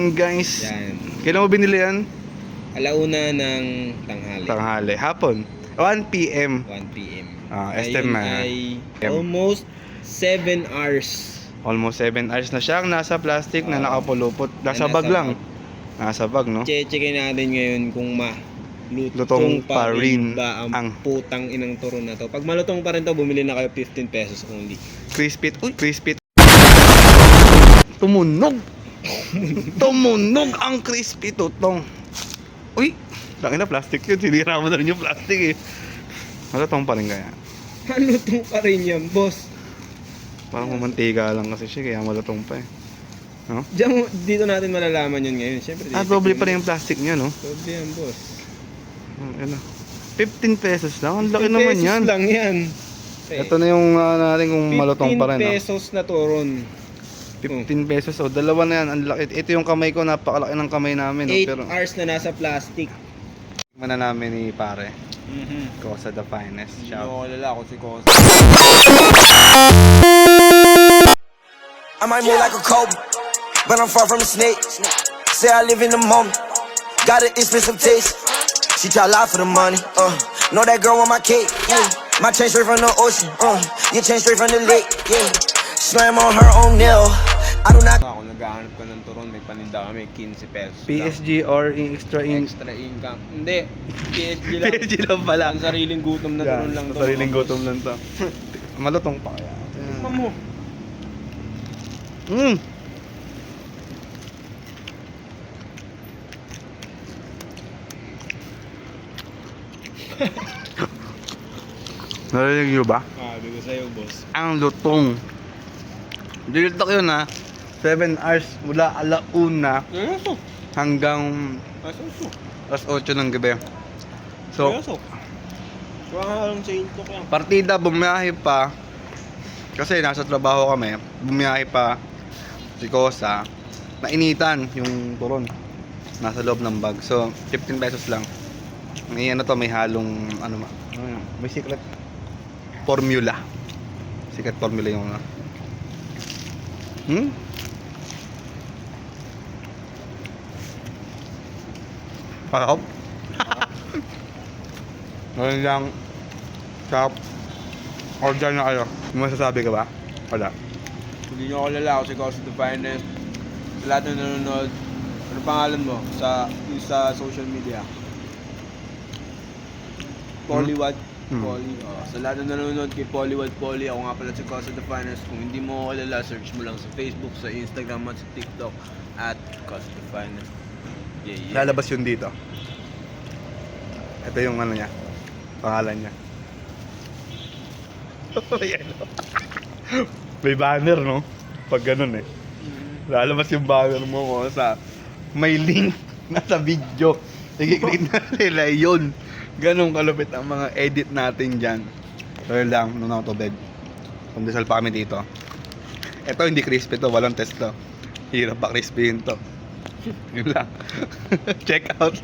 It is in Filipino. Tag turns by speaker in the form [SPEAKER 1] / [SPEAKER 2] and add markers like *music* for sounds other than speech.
[SPEAKER 1] Yan guys.
[SPEAKER 2] Yan.
[SPEAKER 1] Kailan mo binili yan?
[SPEAKER 2] Alauna ng tanghali.
[SPEAKER 1] Tanghali. Hapon. 1 p.m.
[SPEAKER 2] 1 p.m.
[SPEAKER 1] Ah,
[SPEAKER 2] Ngayon ay almost 7 hours.
[SPEAKER 1] Almost 7 hours na siyang nasa plastic na
[SPEAKER 2] Oo.
[SPEAKER 1] nakapulupot. Nasa
[SPEAKER 2] Na
[SPEAKER 1] bag
[SPEAKER 2] nasa
[SPEAKER 1] lang. Nasa bag, no?
[SPEAKER 2] Che-checkin natin ngayon kung ma
[SPEAKER 1] Lutong
[SPEAKER 2] lutong
[SPEAKER 1] pa rin
[SPEAKER 2] ba ang,
[SPEAKER 1] ang-
[SPEAKER 2] putang inang turon na to. Pag malutong pa rin to, bumili na kayo 15 pesos only.
[SPEAKER 1] Crispy. Uy, crispy. Tumunog. Tumunog ang crispy tutong. Uy, laki na plastic yun. Sinira mo na rin yung plastic eh. Malatong pa rin kaya. *laughs*
[SPEAKER 2] Malutong pa rin yan, boss.
[SPEAKER 1] Parang kumantiga lang kasi siya kaya malatong pa eh. No?
[SPEAKER 2] Diyan, dito natin malalaman yun ngayon. Siyempre,
[SPEAKER 1] Ah, doble pa rin yung plastic niya, no?
[SPEAKER 2] Doble yan, boss.
[SPEAKER 1] Hmm, Ano? 15 pesos lang. Ang laki
[SPEAKER 2] 15
[SPEAKER 1] naman
[SPEAKER 2] pesos
[SPEAKER 1] yan.
[SPEAKER 2] lang yan.
[SPEAKER 1] Ito na yung uh, natin kung malutong pa rin.
[SPEAKER 2] 15
[SPEAKER 1] no?
[SPEAKER 2] pesos na turon.
[SPEAKER 1] 15 pesos. O, dalawa na yan. Ang laki. Ito yung kamay ko. Napakalaki ng kamay namin. No?
[SPEAKER 2] 8
[SPEAKER 1] Pero,
[SPEAKER 2] hours na nasa plastic.
[SPEAKER 1] mana namin ni pare.
[SPEAKER 2] Mm-hmm.
[SPEAKER 1] Cosa the finest. Shout.
[SPEAKER 2] kilala ako si Kosa.
[SPEAKER 3] I might move like a Kobe, but I'm far from a snake. Say I live in the moment, got an expensive taste. She try lie for the money, uh. Know that girl want my cake, yeah. My chain straight from the ocean, uh. Your chain straight from the lake, yeah. Slam on her own nail. Do not.
[SPEAKER 2] Ako naghahanap ka ng turon, may paninda kami 15 pesos. lang.
[SPEAKER 1] PSG or in extra in
[SPEAKER 2] Extra income. Hindi. PSG lang. *laughs*
[SPEAKER 1] PSG lang pala.
[SPEAKER 2] Ang sariling gutom na turon lang to.
[SPEAKER 1] Sariling gutom lang to. *laughs* Malutong pa kaya.
[SPEAKER 2] Tikman mo.
[SPEAKER 1] Mm. *laughs* Narinig niyo ba?
[SPEAKER 2] Sabi ko sa'yo, boss.
[SPEAKER 1] Ang lutong. Dilitak yun ha. 7 hours mula alauna hanggang alas 8 ng gabi. So, partida bumiyahe pa. Kasi nasa trabaho kami bumiyahe pa si Kosa. Nainitan yung turon. Nasa loob ng bag. So 15 pesos lang. May ano to may halong ano ma ano yun, may secret formula. Secret formula yung ano. Hmm Parang Ngayon lang Sarap Order na kayo masasabi ka ba? Wala
[SPEAKER 2] Hindi nyo ako si Kosa the Finest. Sa lahat na nanonood, ano pangalan mo sa sa social media? Polywad
[SPEAKER 1] Hmm.
[SPEAKER 2] Poly. Oh, sa lahat na nanonood kay Polywad Poly, ako nga pala si Kosa the Finest. Kung hindi mo ako kilala, search mo lang sa Facebook, sa Instagram at sa TikTok at Kosa the Finest. Yeah, yeah.
[SPEAKER 1] Lalabas yun dito. Ito yung ano niya Pangalan niya. *laughs* Oh. May banner no? Pag ganun eh. Lalabas yung banner mo mo sa May link *laughs* na sa video. I-click na *laughs* nila yun. Ganun kalupit ang mga edit natin dyan. Pero lang, nung ako to bed. Pumdesal pa kami dito. Ito hindi crispy to, walang test to. Hirap pa crispy to Yun lang. *laughs* Check out